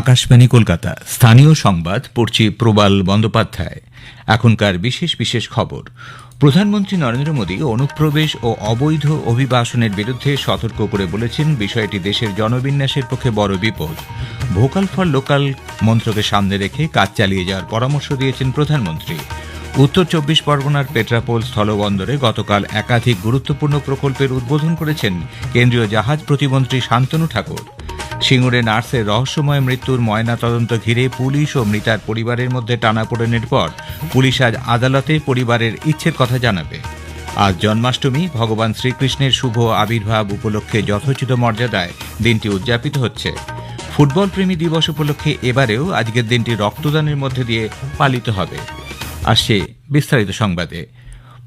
আকাশবাণী কলকাতা। স্থানীয় সংবাদ, পড়ছি প্রবাল বন্দ্যোপাধ্যায়। এখনকার বিশেষ বিশেষ খবর। প্রধানমন্ত্রী নরেন্দ্র মোদী অনুপ্রবেশ ও অবৈধ অভিবাসনের বিরুদ্ধে সতর্ক করে বলেছেন, বিষয়টি দেশের জনবিন্যাসের পক্ষে বড় বিপদ। ভোকাল ফর লোকাল মন্ত্রকে সামনে রেখে কাজ চালিয়ে যাওয়ার পরামর্শ দিয়েছেন প্রধানমন্ত্রী। উত্তর চব্বিশ পরগনার পেট্রাপোল স্থলবন্দরে গতকাল একাধিক গুরুত্বপূর্ণ প্রকল্পের উদ্বোধন করেছেন কেন্দ্রীয় জাহাজ প্রতিমন্ত্রী শান্তনু ঠাকুর। সিঙ্গুরে নার্সের রহস্যময় মৃত্যুর ময়না তদন্ত ঘিরে পুলিশ ও মৃতার পরিবারের মধ্যে টানাপোড়েনের পর পুলিশ আজ আদালতে পরিবারের ইচ্ছের কথা জানাবে। আজ জন্মাষ্টমী, ভগবান শ্রীকৃষ্ণের শুভ আবির্ভাব উপলক্ষে যথোচিত মর্যাদায় দিনটি উদযাপিত হচ্ছে। ফুটবল প্রেমী দিবস উপলক্ষে এবারেও আজকের দিনটি রক্তদানের মধ্যে দিয়ে পালিত হবে। আসছে বিস্তারিত সংবাদে।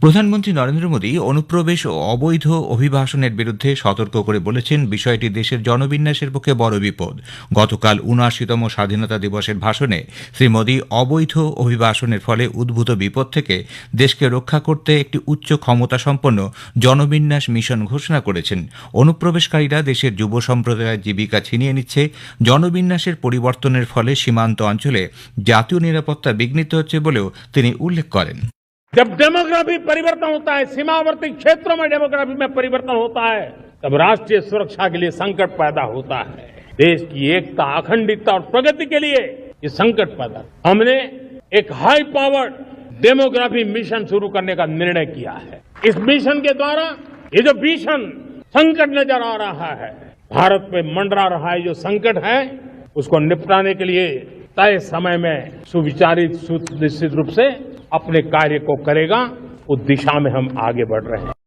প্রধানমন্ত্রী নরেন্দ্র মোদী অনুপ্রবেশ ও অবৈধ অভিবাসনের বিরুদ্ধে সতর্ক করে বলেছেন বিষয়টি দেশের জনবিন্যাসের পক্ষে বড় বিপদ। গতকাল উনআশিতম স্বাধীনতা দিবসের ভাষণে শ্রী মোদী অবৈধ অভিবাসনের ফলে উদ্ভূত বিপদ থেকে দেশকে রক্ষা করতে একটি উচ্চ ক্ষমতা সম্পন্ন জনবিন্যাস মিশন ঘোষণা করেছেন। অনুপ্রবেশকারীরা দেশের যুব সম্প্রদায়ের জীবিকা ছিনিয়ে নিচ্ছে। জনবিন্যাসের পরিবর্তনের ফলে সীমান্ত অঞ্চলে জাতীয় নিরাপত্তা বিঘ্নিত হচ্ছে বলেও তিনি উল্লেখ করেন। जब डेमोग्राफी परिवर्तन होता है, सीमावर्ती क्षेत्रों में डेमोग्राफी में परिवर्तन होता है, तब राष्ट्रीय सुरक्षा के लिए संकट पैदा होता है। देश की एकता, अखंडितता और प्रगति के लिए ये संकट पैदा हमने एक हाई पावर्ड डेमोग्राफी मिशन शुरू करने का निर्णय किया है। इस मिशन के द्वारा ये जो भीषण संकट नज़र आ रहा है, भारत में मंडरा रहा है जो संकट है, उसको निपटाने के लिए तय समय में सुविचारित, सुनिश्चित रूप से अपने कार्य को करेगा उस दिशा में हम आगे बढ़ रहे हैं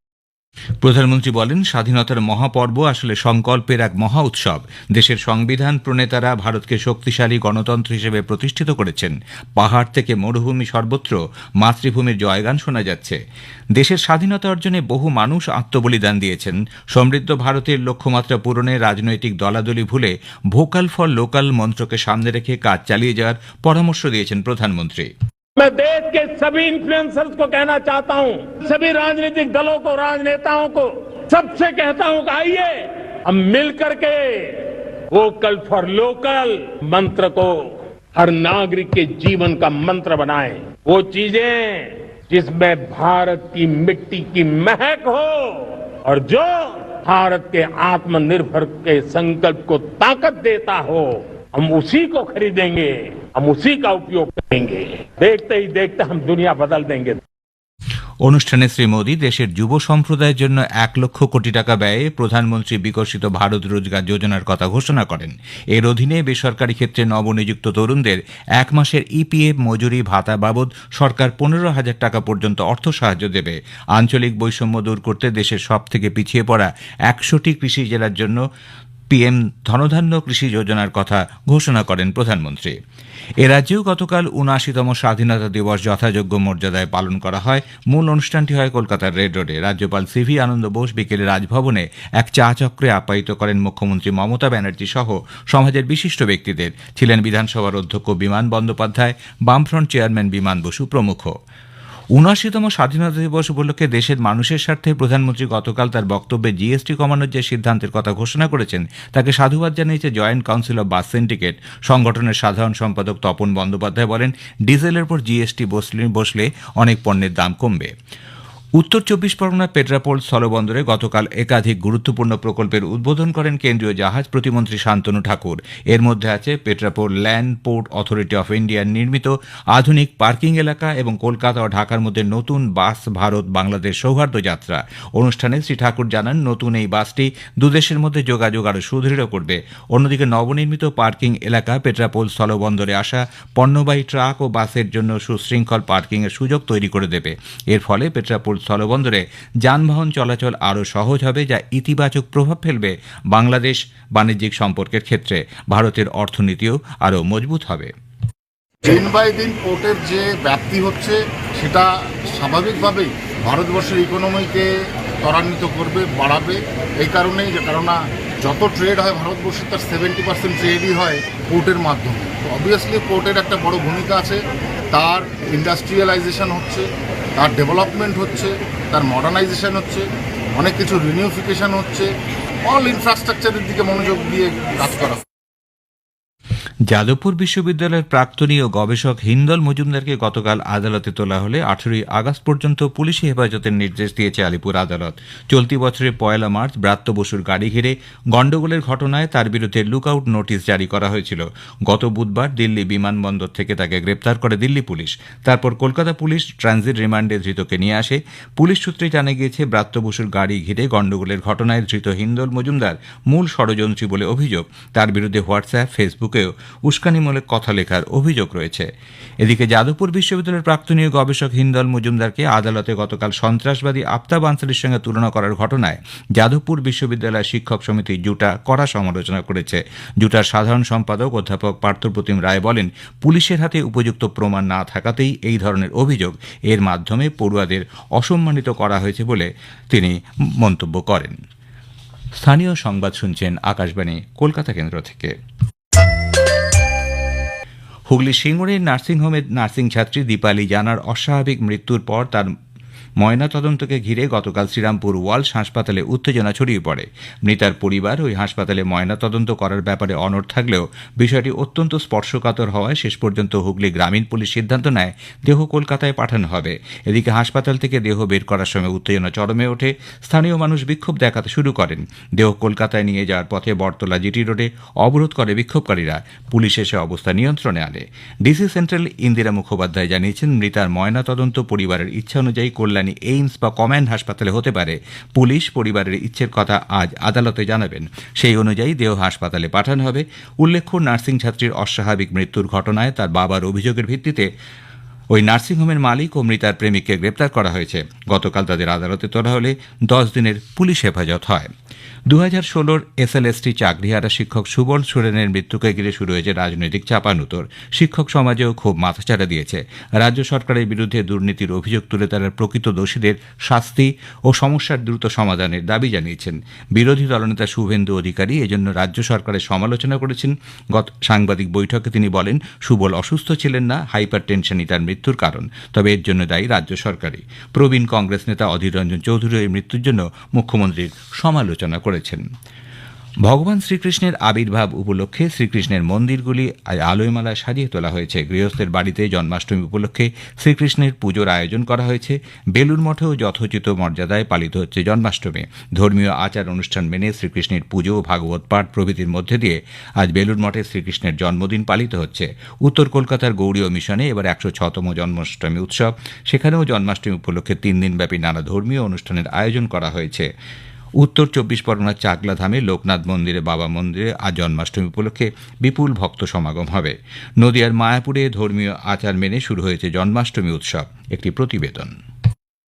প্রধানমন্ত্রী বলেন স্বাধীনতার মহাপর্ব আসলে সংকল্পের এক মহা উৎসব দেশের সংবিধান প্রণেতারা ভারতকে শক্তিশালী গণতন্ত্র হিসেবে প্রতিষ্ঠিত করেছেন পাহাড় থেকে মরুভূমি সর্বত্র মাতৃভূমির জয়গান শোনা যাচ্ছে দেশের স্বাধীনতা অর্জনে বহু মানুষ আত্মবলিদান দিয়েছেন সমৃদ্ধ ভারতের লক্ষ্যমাত্রা পূরণে রাজনৈতিক দলাদলি ভুলে ভোকাল ফর লোকাল মন্ত্রকে সামনে রেখে কাজ চালিয়ে যাওয়ার পরামর্শ দিয়েছেন প্রধানমন্ত্রী मैं देश के सभी इन्फ्लुएंसर्स को कहना चाहता हूँ, सभी राजनीतिक दलों को, राजनेताओं को, सबसे कहता हूँ कि आइए, हम मिलकर के वोकल फॉर लोकल मंत्र को हर नागरिक के जीवन का मंत्र बनाएँ। वो चीज़ें जिसमें भारत की मिट्टी की महक हो और जो भारत के आत्मनिर्भर के संकल्प को ताकत देता हो। हम उसी को खरीदेंगे हम उसी का उपयोग करेंगे देखते ही देखते हम दुनिया बदल देंगे অনুষ্ঠানে শ্রী মোদী দেশের যুব সম্প্রদায়ের জন্য এক লক্ষ কোটি টাকা ব্যয়ে প্রধানমন্ত্রী বিকশিত ভারত রোজগার যোজনার কথা ঘোষণা করেন এর অধীনে বেসরকারি ক্ষেত্রে নবনিযুক্ত তরুণদের এক মাসের ইপিএফ মজুরি ভাতা বাবদ সরকার পনেরো হাজার টাকা পর্যন্ত অর্থ সাহায্য দেবে আঞ্চলিক বৈষম্য দূর করতে দেশের সব থেকে পিছিয়ে পড়া একশোটি কৃষি জেলার জন্য পিএম ধনধান্য কৃষি যোজনার কথা ঘোষণা করেন প্রধানমন্ত্রী। এ রাজ্যেও গতকাল উনআশিতম স্বাধীনতা দিবস যথাযোগ্য মর্যাদায় পালন করা হয়। মূল অনুষ্ঠানটি হয় কলকাতার রেড রোডে। রাজ্যপাল সিভি আনন্দ বোস বিকেলে রাজভবনে এক চা চক্রে আপ্যায়িত করেন মুখ্যমন্ত্রী মমতা ব্যানার্জি সহ সমাজের বিশিষ্ট ব্যক্তিদের। ছিলেন বিধানসভার অধ্যক্ষ বিমান বন্দ্যোপাধ্যায়, বামফ্রন্ট চেয়ারম্যান বিমান বসু প্রমুখ। উনআশিতম স্বাধীনতা দিবস উপলক্ষে দেশের মানুষের স্বার্থে প্রধানমন্ত্রী গতকাল তার বক্তব্যে জিএসটি কমানোর যে সিদ্ধান্তের কথা ঘোষণা করেছেন, তাকে সাধুবাদ জানিয়েছে joint council of bus syndicate. সংগঠনের সাধারণ সম্পাদক তপন বন্দ্যোপাধ্যায় বলেন, ডিজেলের পর জিএসটি বসলে অনেক পণ্যের দাম কমবে। উত্তর চব্বিশ পরগনার পেট্রাপোল স্থলবন্দরে গতকাল একাধিক গুরুত্বপূর্ণ প্রকল্পের উদ্বোধন করেন কেন্দ্রীয় জাহাজ প্রতিমন্ত্রী শান্তনু ঠাকুর। এর মধ্যে আছে Petrapole land port authority of ইন্ডিয়ার নির্মিত আধুনিক পার্কিং এলাকা এবং কলকাতা ও ঢাকার মধ্যে নতুন বাস ভারত বাংলাদেশ সৌহার্দ্য যাত্রা। অনুষ্ঠানে শ্রী ঠাকুর জানান, নতুন এই বাসটি দুদেশের মধ্যে যোগাযোগ আরও সুদৃঢ় করবে। অন্যদিকে নবনির্মিত পার্কিং এলাকা পেট্রাপোল স্থলবন্দরে আসা পণ্যবাহী ট্রাক ও বাসের জন্য সুশৃঙ্খল পার্কিংয়ের সুযোগ তৈরি করে দেবে। এর ফলে পেট্রাপোল স্থলবন্দরে যানবাহন চলাচল আরও সহজ হবে যা ইতিবাচক প্রভাব ফেলবে বাংলাদেশ বাণিজ্যিক সম্পর্কের ক্ষেত্রে। ভারতের অর্থনীতিও আরও মজবুত হবে। দিন বাই দিন পোর্টের যে ব্যাপ্তি হচ্ছে, সেটা স্বাভাবিকভাবেই ভারতবর্ষের ইকোনমিকে ত্বরান্বিত করবে, বাড়াবে। এই কারণেই যে, কেননা যত ট্রেড হয় ভারতবর্ষে, তার সেভেন্টি পার্সেন্ট ট্রেডই হয় পোর্টের মাধ্যমে। তো অবভিয়াসলি পোর্টের একটা বড় ভূমিকা আছে, তার ইন্ডাস্ট্রিয়ালাইজেশন হচ্ছে তার ডেভেলপমেন্ট হচ্ছে, তার মডার্নাইজেশান হচ্ছে, অনেক কিছু রিনিউফিকেশান হচ্ছে অল ইনফ্রাস্ট্রাকচারের দিকে মনোযোগ দিয়ে কাজ করা যাদবপুর বিশ্ববিদ্যালয়ের প্রাক্তনী ও গবেষক হিন্দল মজুমদারকে গতকাল আদালতে তোলা হলে আঠেরোই আগস্ট পর্যন্ত পুলিশি হেফাজতের নির্দেশ দিয়েছে আলিপুর আদালত। চলতি বছরের পয়লা মার্চ ব্রাত্য বসুর গাড়ি ঘিরে গণ্ডগোলের ঘটনায় তার বিরুদ্ধে লুকআউট নোটিশ জারি করা হয়েছিল। গত বুধবার দিল্লি বিমানবন্দর থেকে তাকে গ্রেপ্তার করে দিল্লি পুলিশ। তারপর কলকাতা পুলিশ ট্রানজিট রিমান্ডে ধৃতকে নিয়ে আসে। পুলিশ সূত্রে জানা গিয়েছে, ব্রাত্য বসুর গাড়ি ঘিরে গণ্ডগোলের ঘটনায় ধৃত হিন্দল মজুমদার মূল ষড়যন্ত্রী বলে অভিযোগ। তার বিরুদ্ধে হোয়াটসঅ্যাপ, ফেসবুকেও উস্কানিমূলক কথা লেখার অভিযোগ রয়েছে। এদিকে যাদবপুর বিশ্ববিদ্যালয়ের প্রাক্তনীয় গবেষক হিন্দল মজুমদারকে আদালতে গতকাল সন্ত্রাসবাদী আফতাব আনসারির সঙ্গে তুলনা করার ঘটনায় যাদবপুর বিশ্ববিদ্যালয় শিক্ষক সমিতি জুটা কড়া সমালোচনা করেছে। জুটার সাধারণ সম্পাদক অধ্যাপক পার্থপ্রতিম রায় বলেন, পুলিশের হাতে উপযুক্ত প্রমাণ না থাকাতেই এই ধরনের অভিযোগ এর মাধ্যমে পড়ুয়াদের অসম্মানিত করা হয়েছে বলে তিনি মন্তব্য করেন। স্থানীয় সংবাদ শুনছেন আকাশবাণী, কলকাতা কেন্দ্র থেকে। হুগলি সিঙ্গুরের নার্সিংহোমের নার্সিং ছাত্রী দীপালি জানার অস্বাভাবিক মৃত্যুর পর তার ময়নাতদন্তকে ঘিরে গতকাল শ্রীরামপুর ওয়ালস হাসপাতালে উত্তেজনা ছড়িয়ে পড়ে। মৃতার পরিবার ওই হাসপাতালে ময়নাতদন্ত করার ব্যাপারে অনড় থাকলেও বিষয়টি অত্যন্ত স্পর্শকাতর হওয়ায় শেষ পর্যন্ত হুগলি গ্রামীণ পুলিশ সিদ্ধান্ত নেয় দেহ কলকাতায় পাঠানো হবে। এদিকে হাসপাতাল থেকে দেহ বের করার সময় উত্তেজনা চরমে ওঠে। স্থানীয় মানুষ বিক্ষোভ দেখাতে শুরু করেন। দেহ কলকাতায় নিয়ে যাওয়ার পথে বটতলা জিটি রোডে অবরোধ করে বিক্ষোভকারীরা। পুলিশ এসে অবস্থা নিয়ন্ত্রণে আনে। ডিসি সেন্ট্রাল ইন্দিরা মুখোপাধ্যায় জানিয়েছেন, মৃতার ময়নাতদন্ত পরিবারের ইচ্ছা অনুযায়ী কল্যাণী এইমস বা কম্যান্ড হাসপাতালে হতে পারে। পুলিশ পরিবারের ইচ্ছের কথা আজ আদালতে জানাবেন। সেই অনুযায়ী দেহ হাসপাতালে পাঠানো হবে। উল্লেখ্য, নার্সিং ছাত্রীর অস্বাভাবিক মৃত্যুর ঘটনায় তার বাবার অভিযোগের ভিত্তিতে ওই নার্সিংহোমের মালিক ও মৃতার প্রেমিককে গ্রেপ্তার করা হয়েছে। গতকাল তাদের আদালতে তোলা হলে দশ দিনের পুলিশ হেফাজত হয়। দু হাজার ষোলোর এসএলএসটি চাকরিহারা শিক্ষক সুবল সোরেনের মৃত্যুকে ঘিরে শুরু হয়েছে রাজনৈতিক চাপানুতর। শিক্ষক সমাজেও খুব মাথাচাড়া দিয়েছে। রাজ্য সরকারের বিরুদ্ধে দুর্নীতির অভিযোগ তুলে তারা প্রকৃত দোষীদের শাস্তি ও সমস্যার দ্রুত সমাধানের দাবি জানিয়েছেন। বিরোধী দলনেতা শুভেন্দু অধিকারী এজন্য রাজ্য সরকারের সমালোচনা করেছেন। গত সাংবাদিক বৈঠকে তিনি বলেন, সুবল অসুস্থ ছিলেন না হাইপার টেনশনই তার মৃত্যুর কারণ, তবে এর জন্য দায়ী রাজ্য সরকারই। প্রবীণ কংগ্রেস নেতা অধীর রঞ্জন চৌধুরী এই মৃত্যুর জন্য মুখ্যমন্ত্রীর সমালোচনা করেছেন। ভগবান শ্রীকৃষ্ণের আবির্ভাব উপলক্ষে শ্রীকৃষ্ণের মন্দিরগুলি আলোয়মালায় সাজিয়ে তোলা হয়েছে। গৃহস্থের বাড়িতে জন্মাষ্টমী উপলক্ষে শ্রীকৃষ্ণের পুজোর আয়োজন করা হয়েছে। বেলুর মঠেও যথোচিত মর্যাদায় পালিত হচ্ছে জন্মাষ্টমী। ধর্মীয় আচার অনুষ্ঠান মেনে শ্রীকৃষ্ণের পুজো, ভাগবত পাঠ প্রভৃতির মধ্যে দিয়ে আজ বেলুর মঠে শ্রীকৃষ্ণের জন্মদিন পালিত হচ্ছে। উত্তর কলকাতার গৌড়ীয় মিশনে এবার একশো ছতম জন্মাষ্টমী উৎসব। সেখানেও জন্মাষ্টমী উপলক্ষে তিন দিনব্যাপী নানা ধর্মীয় অনুষ্ঠানের আয়োজন করা হয়েছে। উত্তর চব্বিশ পরগনার চাকলাধামে লোকনাথ মন্দিরে, বাবা মন্দিরে আজ জন্মাষ্টমী উপলক্ষে বিপুল ভক্ত সমাগম হবে। নদিয়ার মায়াপুরে ধর্মীয় আচার মেনে শুরু হয়েছে জন্মাষ্টমী উৎসব, একটি প্রতিবেদন।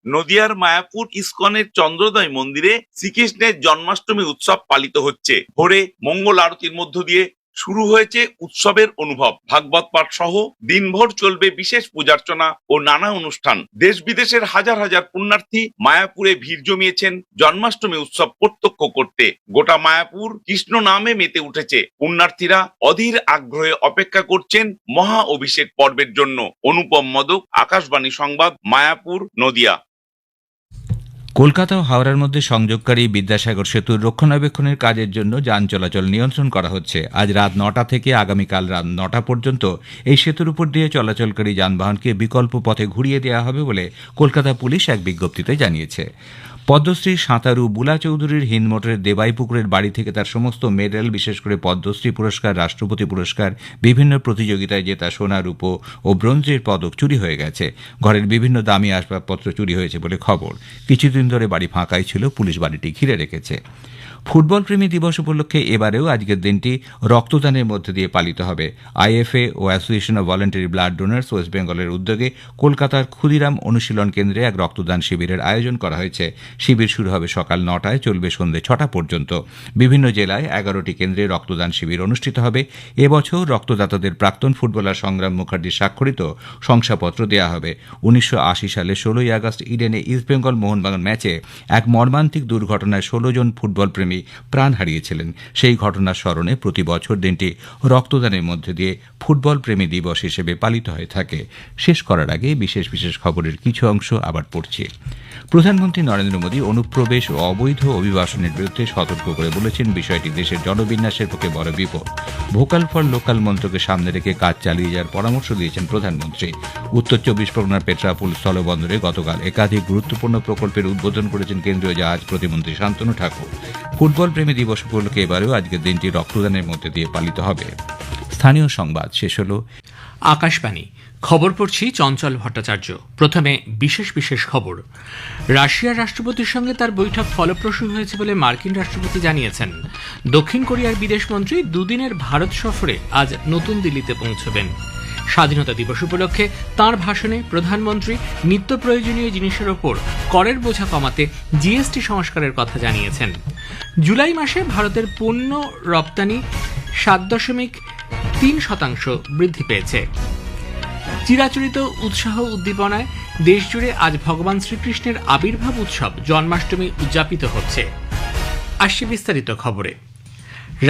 নদিয়ার মায়াপুর ইস্কনের চন্দ্রদয় মন্দিরে শ্রীকৃষ্ণের জন্মাষ্টমী উৎসব পালিত হচ্ছে। ভোরে মঙ্গল আরতির মধ্য দিয়ে শুরু হয়েছে উৎসবের অনুভব। ভাগবত পাঠ সহ দিনভর চলবে বিশেষ পূজার্চনা ও নানা অনুষ্ঠান। দেশ বিদেশের হাজার হাজার পুণ্যার্থী মায়াপুরে ভিড় জমিয়েছেন জন্মাষ্টমী উৎসব প্রত্যক্ষ করতে। গোটা মায়াপুর কৃষ্ণ নামে মেতে উঠেছে। পুণ্যার্থীরা অধীর আগ্রহে অপেক্ষা করছেন মহা অভিষেক পর্বের জন্য। অনুপম মদক, আকাশবাণী সংবাদ, মায়াপুর, নদিয়া। কলকাতা ও হাওড়ার মধ্যে সংযোগকারী বিদ্যাসাগর সেতুর রক্ষণাবেক্ষণের কাজের জন্য যান চলাচল নিয়ন্ত্রণ করা হচ্ছে। আজ রাত নটা থেকে আগামীকাল রাত নটা পর্যন্ত এই সেতুর উপর দিয়ে চলাচলকারী যানবাহনকে বিকল্প পথে ঘুরিয়ে দেওয়া হবে বলে কলকাতা পুলিশ এক বিজ্ঞপ্তিতে জানিয়েছে। পদ্মশ্রী সাঁতারু বুলা চৌধুরীর হিন্দমোটরের দেবাইপুকুরের বাড়ি থেকে তার সমস্ত মেডেল, বিশেষ করে পদ্মশ্রী পুরস্কার, রাষ্ট্রপতি পুরস্কার, বিভিন্ন প্রতিযোগিতায় জেতা সোনা রূপো ও ব্রোঞ্জের পদক চুরি হয়ে গেছে। ঘরের বিভিন্ন দামি আসবাবপত্র চুরি হয়েছে বলে খবর। কিছুদিন ধরে বাড়ি ফাঁকাই ছিল, পুলিশ বাড়িটি ঘিরে রেখেছে। ফুটবল প্রেমী দিবস উপলক্ষে এবারেও আজকের দিনটি রক্তদানের মধ্যে দিয়ে পালিত হবে। IFA O association of voluntary blood donors West বেঙ্গলের উদ্যোগে কলকাতার ক্ষুদিরাম অনুশীলন কেন্দ্রে এক রক্তদান শিবিরের আয়োজন করা হয়েছে। শিবির শুরু হবে সকাল নটায়, চলবে সন্ধে ছটা পর্যন্ত। বিভিন্ন জেলায় এগারোটি কেন্দ্রে রক্তদান শিবির অনুষ্ঠিত হবে। এবছর রক্তদাতাদের প্রাক্তন ফুটবলার সংগ্রাম মুখার্জির স্বাক্ষরিত শংসাপত্র দেওয়া হবে। উনিশশো আশি সালে ষোলোই আগস্ট ইডেনে ইস্টবেঙ্গল মোহনবাগান ম্যাচে এক মর্মান্তিক দুর্ঘটনায় ষোলো জন ফুটবল প্রেমী দেশপ্রেমী প্রাণ হারিয়েছিলেন। সেই ঘটনার স্মরণে প্রতি বছর দিনটি রক্তদানের মধ্যে দিয়ে ফুটবল প্রেমী দিবস হিসেবে পালিত হয়ে থাকে। শেষ করার আগে বিশেষ বিশেষ খবরের কিছু অংশ আবার পড়ছি। প্রধানমন্ত্রী নরেন্দ্র মোদী অনুপ্রবেশ ও অবৈধ অভিবাসনের বিরুদ্ধে সতর্ক করে বলেছেন বিষয়টি দেশের জনবিন্যাসের পক্ষে বড় বিপদ। ভোকাল ফর লোকাল মন্ত্রকে সামনে রেখে কাজ চালিয়ে যাওয়ার পরামর্শ দিয়েছেন প্রধানমন্ত্রী। উত্তর চব্বিশ পরগনার পেট্রাপুল স্থলবন্দরে গতকাল একাধিক গুরুত্বপূর্ণ প্রকল্পের উদ্বোধন করেছেন কেন্দ্রীয় জাহাজ প্রতিমন্ত্রী শান্তনু ঠাকুর। ফুটবল প্রেমী দিবস উপলক্ষে এবারেও আজকের দিনটি রক্তদানের মধ্যে দিয়ে পালিত হবে। স্থানীয় সংবাদ শেষ হল। আকাশবাণী। খবর পড়ছি চঞ্চল ভট্টাচার্য। প্রথমে বিশেষ বিশেষ খবর। রাশিয়ার রাষ্ট্রপতির সঙ্গে তার বৈঠক ফলপ্রসূ হয়েছে বলে মার্কিন রাষ্ট্রপতি জানিয়েছেন। দক্ষিণ কোরিয়ার বিদেশমন্ত্রী দুদিনের ভারত সফরে আজ নতুন দিল্লিতে পৌঁছবেন। স্বাধীনতা দিবস উপলক্ষে তাঁর ভাষণে প্রধানমন্ত্রী নিত্য প্রয়োজনীয় জিনিসের ওপর করের বোঝা কমাতে জিএসটি সংস্কারের কথা জানিয়েছেন। জুলাই মাসে ভারতের পণ্য রপ্তানি সাত দশমিক তিন শতাংশ বৃদ্ধি পেয়েছে। চিরাচরিত উৎসাহ উদ্দীপনায় দেশজুড়ে আজ ভগবান শ্রীকৃষ্ণের আবির্ভাব উৎসব জন্মাষ্টমী উদযাপিত হচ্ছে। আসছে বিস্তারিত খবরে।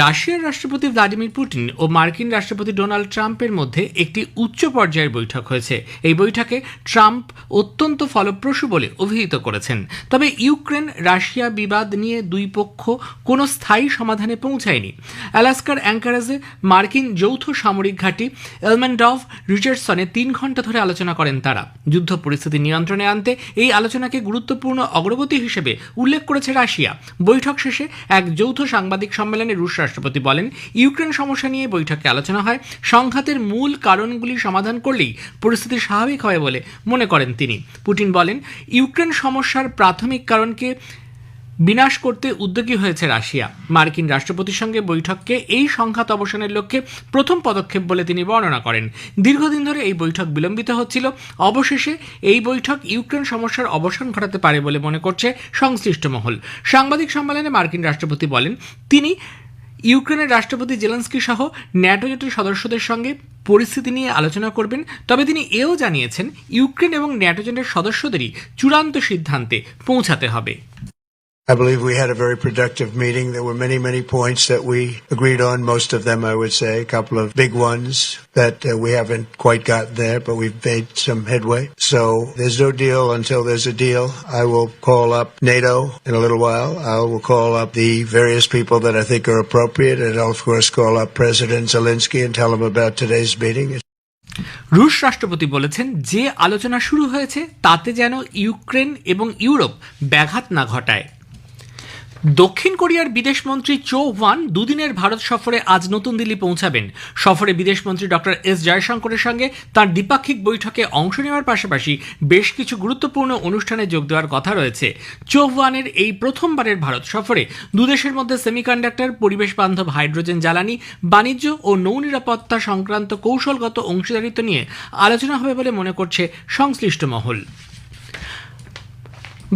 রাশিয়ার রাষ্ট্রপতি ভ্লাদিমির পুতিন ও মার্কিন রাষ্ট্রপতি ডোনাল্ড ট্রাম্পের মধ্যে একটি উচ্চ পর্যায়ের বৈঠক হয়েছে। এই বৈঠকে ট্রাম্প অত্যন্ত ফলপ্রসূ বলে অভিহিত করেছেন। তবে ইউক্রেন রাশিয়া বিবাদ নিয়ে দুই পক্ষ কোনো স্থায়ী সমাধানে পৌঁছায়নি। অ্যালাস্কার অ্যাঙ্কারাজে মার্কিন যৌথ সামরিক ঘাঁটি এলমেন্ডভ রিচার্ডসনে তিন ঘণ্টা ধরে আলোচনা করেন তারা। যুদ্ধ পরিস্থিতি নিয়ন্ত্রণে আনতে এই আলোচনাকে গুরুত্বপূর্ণ অগ্রগতি হিসেবে উল্লেখ করেছে রাশিয়া। বৈঠক শেষে এক যৌথ সাংবাদিক সম্মেলনে রুশ রাষ্ট্রপতি বলেন, ইউক্রেন সমস্যা নিয়ে বৈঠকে আলোচনা হয়, সংঘাতের মূল কারণগুলি সমাধান করলেই পরিস্থিতি স্বাভাবিক হবে বলে মনে করেন তিনি। পুটিন বলেন, ইউক্রেন সমস্যার প্রাথমিক কারণকে বিনাশ করতে উদ্যোগী হয়েছে রাশিয়া। মার্কিন রাষ্ট্রপতির সঙ্গে বৈঠককে এই সংঘাত অবসানের লক্ষ্যে প্রথম পদক্ষেপ বলে তিনি বর্ণনা করেন। দীর্ঘদিন ধরে এই বৈঠক বিলম্বিত হচ্ছিল। অবশেষে এই বৈঠক ইউক্রেন সমস্যার অবসান ঘটাতে পারে বলে মনে করছে সংশ্লিষ্ট মহল। সাংবাদিক সম্মেলনে মার্কিন রাষ্ট্রপতি বলেন, তিনি ইউক্রেনের রাষ্ট্রপতি জেলেন্সকি সহ ন্যাটো জোটের সদস্যদের সঙ্গে পরিস্থিতি নিয়ে আলোচনা করবেন, তবে তিনি এও জানিয়েছেন, ইউক্রেন এবং ন্যাটো জোটের সদস্যদেরই চূড়ান্ত সিদ্ধান্তে পৌঁছাতে হবে। I believe we had a very productive meeting. There were many, many points that we agreed on. Most of them, I would say, a couple of big ones that uh, we haven't quite gotten there, but we've made some headway. So there's no deal until there's a deal. I will call up NATO in a little while. I will call up the various people that I think are appropriate, and I'll of course call up President Zelensky and tell him about today's meeting. রুশ রাষ্ট্রপতি বলেছেন যে আলোচনা শুরু হয়েছে তাতে যেন Ukraine এবং ইউরোপ ব্যাঘাত না ঘটায় দক্ষিণ কোরিয়ার বিদেশমন্ত্রী চো ওয়ান দুদিনের ভারত সফরে আজ নতুন দিল্লি পৌঁছাবেন। সফরে বিদেশমন্ত্রী ডক্টর এস জয়শঙ্করের সঙ্গে তার দ্বিপাক্ষিক বৈঠকে অংশ নেওয়ার পাশাপাশি বেশ কিছু গুরুত্বপূর্ণ অনুষ্ঠানে যোগ দেওয়ার কথা রয়েছে। চো ওয়ানের এই প্রথমবারের ভারত সফরে দুদেশের মধ্যে সেমিকন্ডাক্টর পরিবেশ বান্ধব হাইড্রোজেন জ্বালানি, বাণিজ্য ও নৌ নিরাপত্তা সংক্রান্ত কৌশলগত অংশীদারিত্ব নিয়ে আলোচনা হবে বলে মনে করছে সংশ্লিষ্ট মহল।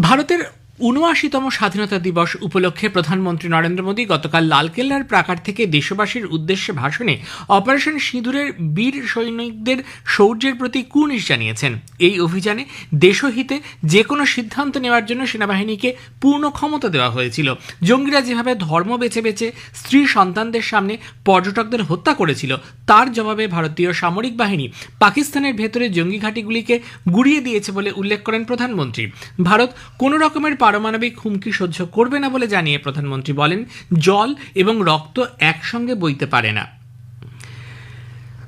ভারতের উনআশিতম স্বাধীনতা দিবস উপলক্ষে প্রধানমন্ত্রী নরেন্দ্র মোদী গতকাল লালকেল্লার প্রাকার থেকে দেশবাসীর উদ্দেশ্যে ভাষণে অপারেশন সিঁদুরের বীর সৈনিকদের শৌর্যের প্রতি কুর্নিশ জানিয়েছেন। এই অভিযানে দেশহিতে যে কোনো সিদ্ধান্ত নেওয়ার জন্য সেনাবাহিনীকে পূর্ণ ক্ষমতা দেওয়া হয়েছিল। জঙ্গিরা যেভাবে ধর্ম বেছে বেছে স্ত্রী সন্তানদের সামনে পর্যটকদের হত্যা করেছিল, তার জবাবে ভারতীয় সামরিক বাহিনী পাকিস্তানের ভেতরে জঙ্গি ঘাঁটিগুলিকে গুড়িয়ে দিয়েছে বলে উল্লেখ করেন প্রধানমন্ত্রী। ভারত কোনো রকমের পারমাণবিক হুমকি সহ্য করবে না বলে জানিয়ে প্রধানমন্ত্রী বলেন, জল এবং রক্ত একসঙ্গে বইতে পারে না।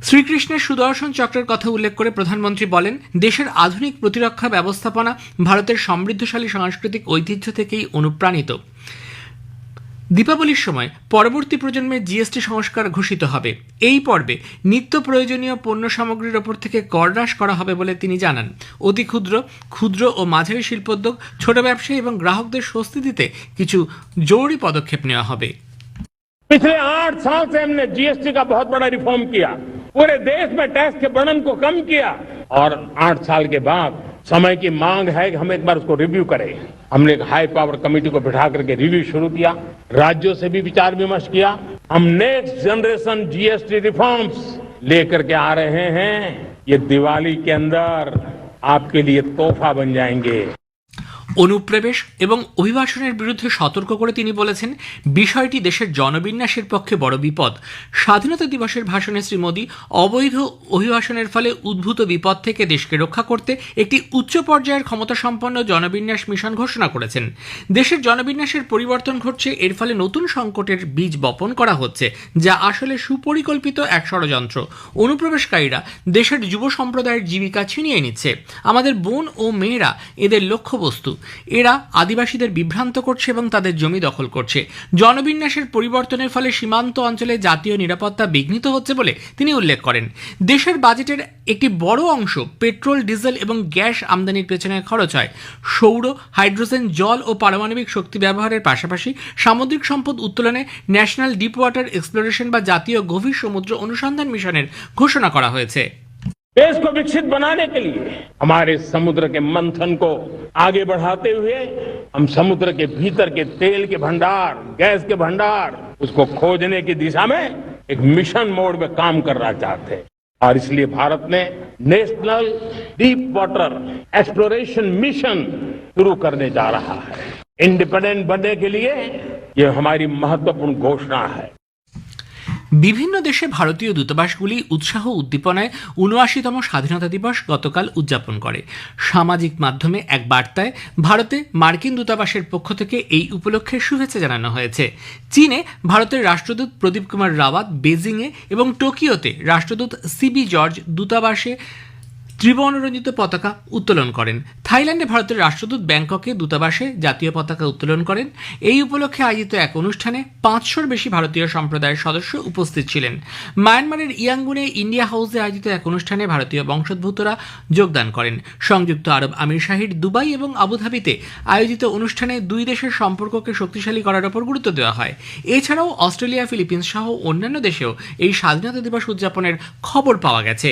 শ্রীকৃষ্ণের সুদর্শন চক্রের কথা উল্লেখ করে প্রধানমন্ত্রী বলেন, দেশের আধুনিক প্রতিরক্ষা ব্যবস্থাপনা ভারতের সমৃদ্ধশালী সাংস্কৃতিক ঐতিহ্য থেকেই অনুপ্রাণিত। দীপাবলির সময় পরবর্তী প্রজন্মের জিএসটি সংস্কার ঘোষিত হবে এই পর্বে নিত্য প্রয়োজনীয় পণ্য সামগ্রীর ওপর থেকে কর হ্রাস করা হবে বলে তিনি জানান অতি ক্ষুদ্র ক্ষুদ্র ও মাঝারি শিল্পোদ্যোগ ছোট ব্যবসায়ী এবং গ্রাহকদের স্বস্তি দিতে কিছু জরুরি পদক্ষেপ নেওয়া হবে पिछले आठ साल से हमने जीएसटी का बहुत बड़ा रिफॉर्म किया पूरे देश में टैक्स के बर्डन को कम किया और आठ साल के बाद समय की मांग है कि हम एक बार उसको रिव्यू करें। हमने एक हाई पावर कमेटी को बिठा करके रिव्यू शुरू किया, राज्यों से भी विचार विमर्श किया। हम नेक्स्ट जनरेशन जीएसटी रिफॉर्म्स लेकर के आ रहे हैं। ये दिवाली के अंदर आपके लिए तोहफा बन जाएँगे। অনুপ্রবেশ এবং অভিবাসনের বিরুদ্ধে সতর্ক করে তিনি বলেছেন, বিষয়টি দেশের জনবিন্যাসের পক্ষে বড় বিপদ। স্বাধীনতা দিবসের ভাষণে শ্রী মোদী, অবৈধ অভিবাসনের ফলে উদ্ভূত বিপদ থেকে দেশকে রক্ষা করতে একটি উচ্চ পর্যায়ের ক্ষমতাসম্পন্ন জনবিন্যাস মিশন ঘোষণা করেছেন। দেশের জনবিন্যাসের পরিবর্তন ঘটছে, এর ফলে নতুন সংকটের বীজ বপন করা হচ্ছে, যা আসলে সুপরিকল্পিত এক ষড়যন্ত্র। অনুপ্রবেশকারীরা দেশের যুব সম্প্রদায়ের জীবিকা ছিনিয়ে নিচ্ছে। আমাদের বোন ও মেয়েরা এদের লক্ষ্যবস্তু। এরা আদিবাসীদের বিভ্রান্ত করছে এবং তাদের জমি দখল করছে। জনবিন্যাসের পরিবর্তনের ফলে সীমান্ত অঞ্চলে জাতীয় নিরাপত্তা বিঘ্নিত হচ্ছে বলে তিনি উল্লেখ করেন। দেশের বাজেটের একটি বড় অংশ পেট্রোল, ডিজেল এবং গ্যাস আমদানির পেছনে খরচ হয়। সৌর, হাইড্রোজেন, জল ও পারমাণবিক শক্তি ব্যবহারের পাশাপাশি সামুদ্রিক সম্পদ উত্তোলনে ন্যাশনাল ডিপ ওয়াটার এক্সপ্লোরেশন বা জাতীয় গভীর সমুদ্র অনুসন্ধান মিশনের ঘোষণা করা হয়েছে। देश को विकसित बनाने के लिए हमारे समुद्र के मंथन को आगे बढ़ाते हुए हम समुद्र के भीतर के तेल के भंडार, गैस के भंडार, उसको खोजने की दिशा में एक मिशन मोड में काम करना चाहते हैं। और इसलिए भारत ने national deep water exploration mission शुरू करने जा रहा है। इंडिपेंडेंट बनने के लिए ये हमारी महत्वपूर्ण घोषणा है। বিভিন্ন দেশে ভারতীয় দূতাবাসগুলি উৎসাহ উদ্দীপনায় উনআশিতম স্বাধীনতা দিবস গতকাল উদযাপন করে। সামাজিক মাধ্যমে এক বার্তায় ভারতে মার্কিন দূতাবাসের পক্ষ থেকে এই উপলক্ষে শুভেচ্ছা জানানো হয়েছে। চীনে ভারতের রাষ্ট্রদূত প্রদীপ কুমার রাওয়াত বেজিংয়ে এবং টোকিওতে রাষ্ট্রদূত সিবি জর্জ দূতাবাসে ত্রিবর্ণরঞ্জিত পতাকা উত্তোলন করেন। থাইল্যান্ডে ভারতের রাষ্ট্রদূত ব্যাংককে দূতাবাসে জাতীয় পতাকা উত্তোলন করেন। এই উপলক্ষে আয়োজিত এক অনুষ্ঠানে পাঁচশোর বেশি ভারতীয় সম্প্রদায়ের সদস্য উপস্থিত ছিলেন। মায়ানমারের ইয়াঙ্গুনে ইন্ডিয়া হাউসে আয়োজিত এক অনুষ্ঠানে ভারতীয় বংশোদ্ভূতরা যোগদান করেন। সংযুক্ত আরব আমির শাহির দুবাই এবং আবুধাবিতে আয়োজিত অনুষ্ঠানে দুই দেশের সম্পর্ককে শক্তিশালী করার ওপর গুরুত্ব দেওয়া হয়। এছাড়াও অস্ট্রেলিয়া, ফিলিপিন্স সহ অন্যান্য দেশেও এই স্বাধীনতা দিবস উদযাপনের খবর পাওয়া গেছে।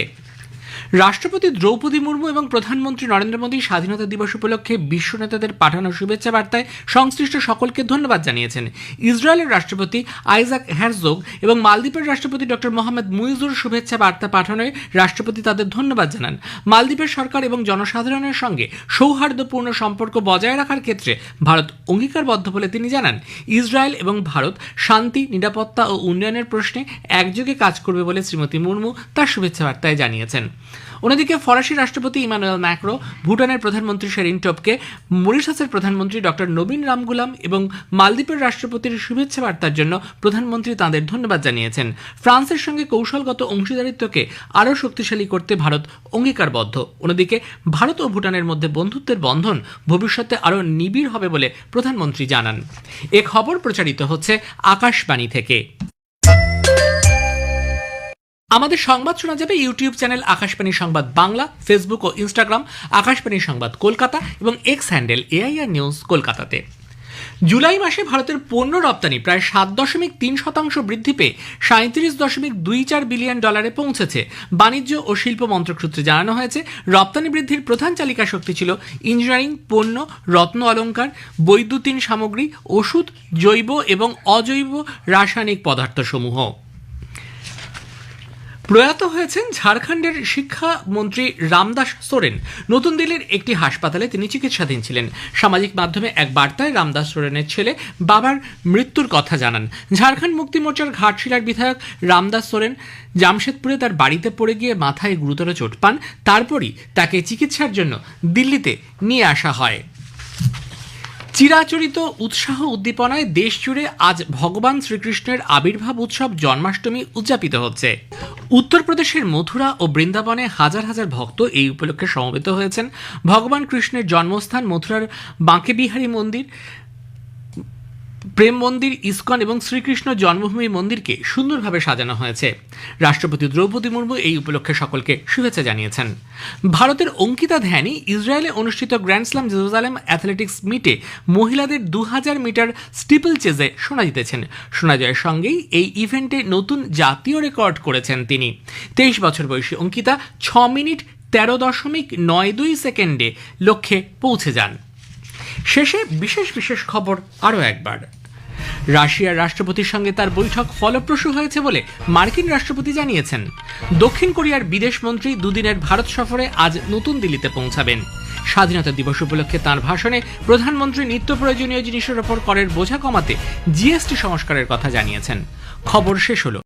রাষ্ট্রপতি দ্রৌপদী মুর্মু এবং প্রধানমন্ত্রী নরেন্দ্র মোদী স্বাধীনতা দিবস উপলক্ষে বিশ্ব নেতাদের পাঠানো শুভেচ্ছা বার্তায় সংশ্লিষ্ট সকলকে ধন্যবাদ জানিয়েছেন। ইসরায়েলের রাষ্ট্রপতি আইজাক হ্যারজোগ এবং মালদ্বীপের রাষ্ট্রপতি ডক্টর মোহাম্মদ মুইজুর শুভেচ্ছা বার্তা পাঠানোয় রাষ্ট্রপতি তাদের ধন্যবাদ জানান। মালদ্বীপের সরকার এবং জনসাধারণের সঙ্গে সৌহার্দ্যপূর্ণ সম্পর্ক বজায় রাখার ক্ষেত্রে ভারত অঙ্গীকারবদ্ধ বলে তিনি জানান। ইসরায়েল এবং ভারত শান্তি, নিরাপত্তা ও উন্নয়নের প্রশ্নে একযোগে কাজ করবে বলে শ্রীমতী মুর্মু তার শুভেচ্ছা বার্তায় জানিয়েছেন। অন্যদিকে ফরাসি রাষ্ট্রপতি ইমানুয়েল ম্যাক্রো, ভুটানের প্রধানমন্ত্রী শেরিন টপকে, মরিশাসের প্রধানমন্ত্রী ডক্টর নবীন রামগুলাম এবং মালদ্বীপের রাষ্ট্রপতির শুভেচ্ছা বার্তার জন্য প্রধানমন্ত্রী তাঁদের ধন্যবাদ জানিয়েছেন। ফ্রান্সের সঙ্গে কৌশলগত অংশীদারিত্বকে আরও শক্তিশালী করতে ভারত অঙ্গীকারবদ্ধ। অন্যদিকে ভারত ও ভুটানের মধ্যে বন্ধুত্বের বন্ধন ভবিষ্যতে আরও নিবিড় হবে বলে প্রধানমন্ত্রী জানান। এ খবর প্রচারিত হচ্ছে আকাশবাণী থেকে। আমাদের সংবাদ শোনা যাবে YouTube channel Akashvani Sangbad Bangla Facebook ও ইনস্টাগ্রাম আকাশবাণী সংবাদ কলকাতা এবং এক্স হ্যান্ডেল এআইআর নিউজ কলকাতাতে। জুলাই মাসে ভারতের পণ্য রপ্তানি প্রায় সাত দশমিক তিন শতাংশ বৃদ্ধি পেয়ে সাঁত্রিশ দশমিক দুই চার বিলিয়ন ডলারে পৌঁছেছে। বাণিজ্য ও শিল্প মন্ত্রক সূত্রে জানানো হয়েছে, রপ্তানি বৃদ্ধির প্রধান চালিকা শক্তি ছিল ইঞ্জিনিয়ারিং, পণ্য, রত্ন অলঙ্কার বৈদ্যুতিন সামগ্রী, ওষুধ, জৈব এবং অজৈব রাসায়নিক পদার্থসমূহ। প্রয়াত হয়েছেন ঝাড়খণ্ডের শিক্ষামন্ত্রী রামদাস সোরেন। নতুন দিল্লির একটি হাসপাতালে তিনি চিকিৎসাধীন ছিলেন। সামাজিক মাধ্যমে এক বার্তায় রামদাস সোরেনের ছেলে বাবার মৃত্যুর কথা জানান। ঝাড়খণ্ড মুক্তি মোর্চার ঘাটশিলার বিধায়ক রামদাস সোরেন জামশেদপুরে তার বাড়িতে পড়ে গিয়ে মাথায় গুরুতর চোট পান। তারপরই তাকে চিকিৎসার জন্য দিল্লিতে নিয়ে আসা হয়। চিরাচরিত উৎসাহ উদ্দীপনায় দেশ জুড়ে আজ ভগবান শ্রীকৃষ্ণের আবির্ভাব উৎসব জন্মাষ্টমী উদযাপিত হচ্ছে। উত্তরপ্রদেশের মথুরা ও বৃন্দাবনে হাজার হাজার ভক্ত এই উপলক্ষে সমবেত হয়েছেন ভগবান কৃষ্ণের জন্মস্থান মথুরার বাঁকে বিহারী মন্দির। প্রেম মন্দির, ইস্কন এবং শ্রীকৃষ্ণ জন্মভূমি মন্দিরকে সুন্দরভাবে সাজানো হয়েছে। রাষ্ট্রপতি দ্রৌপদী মুর্মু এই উপলক্ষে সকলকে শুভেচ্ছা জানিয়েছেন। ভারতের অঙ্কিতা ধ্যানী ইসরায়েলে অনুষ্ঠিত গ্র্যান্ডস্লাম জেরুজালেম অ্যাথলেটিক্স মিটে মহিলাদের দু হাজার মিটার স্টিপল চেজে সোনা জিতেছেন। সোনা জয়ের সঙ্গেই এই ইভেন্টে নতুন জাতীয় রেকর্ড করেছেন তিনি। তেইশ বছর বয়সী অঙ্কিতা ছ মিনিট তেরো দশমিক নয় দুই সেকেন্ডে লক্ষ্যে পৌঁছে যান। শেষে বিশেষ বিশেষ খবর আরও একবার। রাশিয়ার রাষ্ট্রপতির সঙ্গে তার বৈঠক ফলপ্রসূ হয়েছে বলে মার্কিন রাষ্ট্রপতি জানিয়েছেন। দক্ষিণ কোরিয়ার বিদেশমন্ত্রী দুদিনের ভারত সফরে আজ নতুন দিল্লিতে পৌঁছাবেন। স্বাধীনতা দিবস উপলক্ষে তাঁর ভাষণে প্রধানমন্ত্রী নিত্য প্রয়োজনীয় জিনিসের ওপর করের বোঝা কমাতে জিএসটি সংস্কারের কথা জানিয়েছেন। খবর শেষ হলো।